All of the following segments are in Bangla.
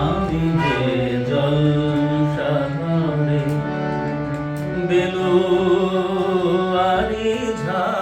আমি যে জল সাধারে বেলু আরি ঝা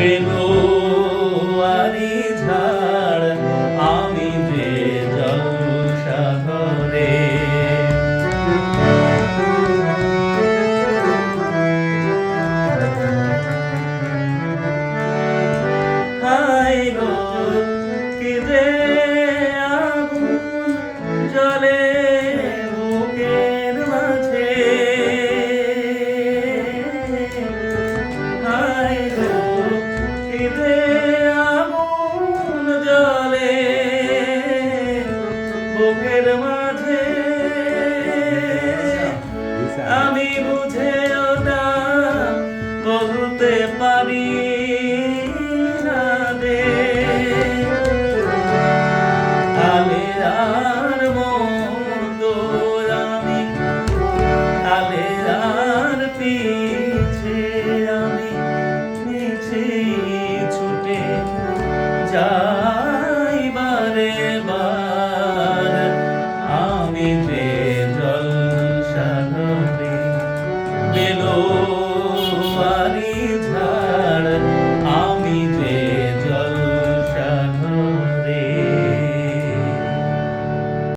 been জলে বুকের মাঝে। আমি বুঝে ওটা বলতে পারি না রে আলেরার মতো আমি আলেরা 찾아